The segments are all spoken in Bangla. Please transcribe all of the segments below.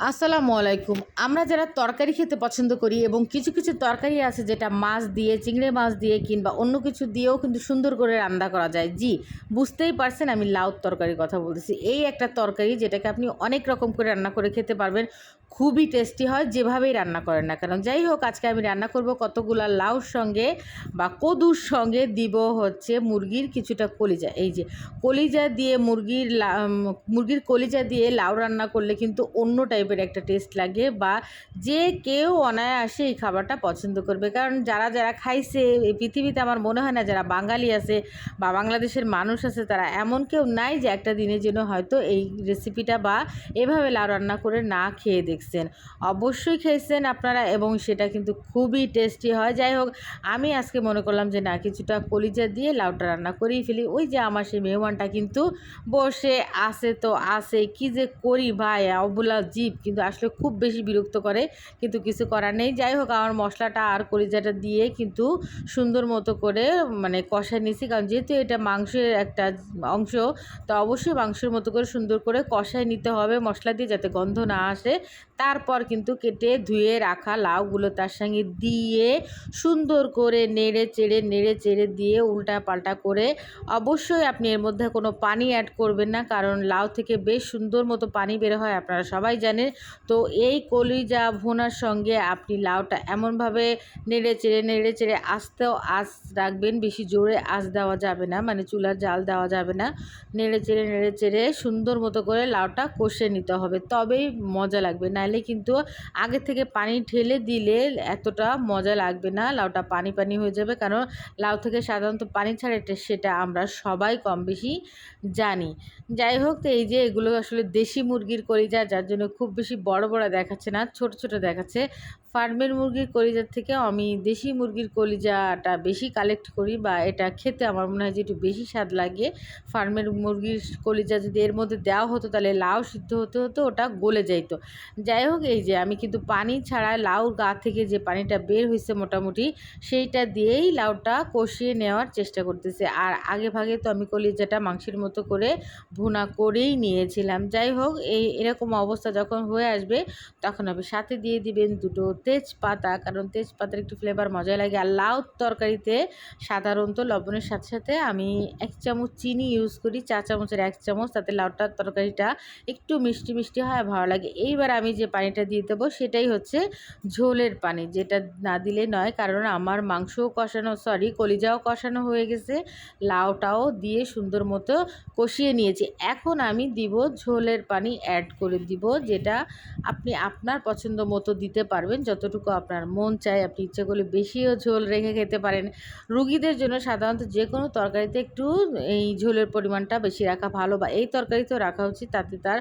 আসসালামু আলাইকুম। আমরা যারা তরকারি খেতে পছন্দ করি এবং কিছু কিছু তরকারি আছে যেটা মাছ দিয়ে, চিংড়ে মাছ দিয়ে কিংবা অন্য কিছু দিয়েও কিন্তু সুন্দর করে রান্না করা যায়। জি, বুঝতেই পারছেন আমি লাউ তরকারির কথা বলতেছি। এই একটা তরকারি যেটাকে আপনি অনেক রকম করে রান্না করে খেতে পারবেন। খুবই টেস্টি হয়, যেভাবেই রান্না করেন না কারণ যাই হোক, আজকে আমি রান্না করব কতগুলা লাউর সঙ্গে বা কদুর সঙ্গে দিব হচ্ছে মুরগির কিছুটা কলিজা। এই যে, কলিজা দিয়ে মুরগির মুরগির কলিজা দিয়ে লাউ রান্না করলে কিন্তু অন্য টাইপের একটা টেস্ট লাগে বা যে কেউ অনায়াসে এই খাবারটা পছন্দ করবে। কারণ যারা যারা খাইছে, এই পৃথিবীতে আমার মনে হয় না যারা বাঙালি আছে বা বাংলাদেশের মানুষ আছে, তারা এমন কেউ নাই যে একটা দিনের জন্য হয়তো এই রেসিপিটা বা এভাবে লাউ রান্না করে না খেয়ে দেখছেন অবশ্যই খেয়েছেন আপনারা এবং সেটা কিন্তু খুবই টেস্টি হয়। যাই হোক, আমি আজকে মনে করলাম যে না, কিছুটা কলিজা দিয়ে লাউটা রান্না করেই ফেলি। ওই যে আমার সেই মেহমানটা কিন্তু বসে আসে তো আসে কি যে করি ভাই, অবুলা জীব, কিন্তু আসলে খুব বেশি বিরক্ত করে, কিন্তু কিছু করার নেই। যাই হোক, আমার মশলাটা আর কলিজাটা দিয়ে কিন্তু সুন্দর মতো করে মানে কষায় নিছি কারণ যেহেতু এটা মাংসের একটা অংশ, তো অবশ্যই মাংসের মতো করে সুন্দর করে কষায় নিতে হবে মশলা দিয়ে যাতে গন্ধ না আসে। তারপর কিন্তু কেটে ধুয়ে রাখা লাউগুলো তার সঙ্গে দিয়ে সুন্দর করে নেড়ে চেড়ে নেড়ে চেড়ে দিয়ে উল্টা পাল্টা করে অবশ্যই আপনি এর মধ্যে কোনো পানি অ্যাড করবেন না, কারণ লাউ থেকে বেশ সুন্দর মতো পানি বের হয়, আপনারা সবাই জানেন। তো এই কলিজা ভুনার সঙ্গে আপনি লাউটা এমনভাবে নেড়ে চেড়ে নেড়ে চেড়ে আস্তেও আঁচ রাখবেন, বেশি জোরে আঁচ দেওয়া যাবে না মানে চুলার জাল দেওয়া যাবে না। নেড়ে চেড়ে নেড়ে চেড়ে সুন্দর মতো করে লাউটা কষে নিতে হবে, তবেই মজা লাগবে নাহলে কিন্তু আগে থেকে পানি ঢেলে দিলে এতটা মজা লাগবে না। লাউটা পানি পানি হয়ে যাবে। কারণ লাউ থেকে সাধারণত পানি ছাড়ে সেটা আমরা সবাই কম বেশি জানি। যাই হোক, তো এই যে এগুলো আসলে দেশি মুরগির কলিজা, যার জন্য খুব বেশি বড় বড় দেখাচ্ছে না, ছোট ছোট দেখাচ্ছে। ফার্মের মুরগির কলিজার থেকে আমি দেশি মুরগির কলিজাটা বেশি কালেক্ট করি বা এটা খেতে আমার মনে হয় যে একটু বেশি স্বাদ লাগে। ফার্মের মুরগির কলিজা যদি এর মধ্যে দেওয়া হতো তাহলে লাউ সিদ্ধ হতে হতো, ওটা গলে যাইতো। যাই হোক, এই যে আমি কিন্তু পানি ছাড়া লাউ গা থেকে যে পানিটা বের হয়েছে মোটামুটি, সেইটা দিয়েই লাউটা কষিয়ে নেওয়ার চেষ্টা করতেছে। আর আগে ভাগে তো আমি কলিজাটা মাংসের মতো করে ভুনা করেই নিয়েছিলাম। যাই হোক, এই এরকম অবস্থা যখন হয়ে আসবে, তখন আপনি সাথে দিয়ে দিবেন দুটো তেজপাতা, কারণ তেজপাতার একটু ফ্লেভার মজা লাগে। আর লাউ তরকারিতে সাধারণত লবণের সাথে সাথে আমি এক চামচ চিনি ইউজ করি চা চামচের এক চামচ, তাতে লাউটার তরকারিটা একটু মিষ্টি মিষ্টি হয়, ভালো লাগে। এইবার আমি যে পানিটা দিয়ে দেবো সেটাই হচ্ছে ঝোলের পানি, যেটা না দিলে নয়, কারণ আমার মাংসও কষানো সরি কলিজাও কষানো হয়ে গেছে। লাউটাও দিয়ে সুন্দর মতো কষিয়ে নিয়েছি। এখন আমি দিব ঝোলের পানি অ্যাড করে দিব, যেটা আপনি আপনার পছন্দ মতো দিতে পারবেন। যতটুকু আপনার মন চায়, আপনি ইচ্ছে করলে বেশিও ঝোল রেখে খেতে পারেন। রুগীদের জন্য সাধারণত যে কোনো তরকারিতে একটু এই ঝোলের পরিমাণটা বেশি রাখা ভালো বা এই তরকারিতেও রাখা উচিত, তাতে তার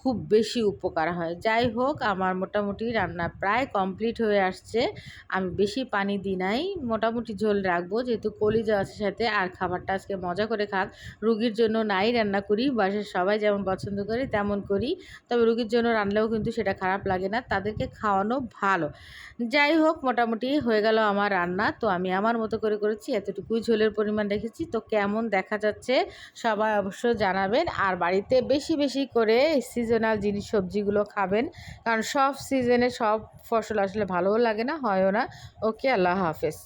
খুব বেশি উপকার হয়। যাই হোক, আমার মোটামুটি রান্না প্রায় কমপ্লিট হয়ে আসছে। আমি বেশি পানি দিই নাই। মোটামুটি ঝোল রাখব, যেহেতু কলিজা আছে সাথে, আর খাবারটা আজকে মজা করে খাক। রুগীর জন্য নাই রান্না করি, বাসার সবাই যেমন পছন্দ করি তেমন করি। তবে রুগীর জন্য রান্নাও কিন্তু সেটা খারাপ লাগে না, তাদেরকে খাওয়ানো ভালো। যাই হোক, মোটামুটি হয়ে গেল আমার রান্না। তো আমি আমার মতো করে করেছি, এতটুকুই ঝোলের পরিমাণ রেখেছি। তো কেমন দেখা যাচ্ছে, সবাই অবশ্য জানাবেন। আর বাড়িতে বেশি বেশি করে সিজনাল জিনিস সবজিগুলো খাবেন। কারণ সব সিজনে সব ফসল আসলে ভালোও লাগে না, হয়ও না। ওকে, আল্লাহ হাফেজ।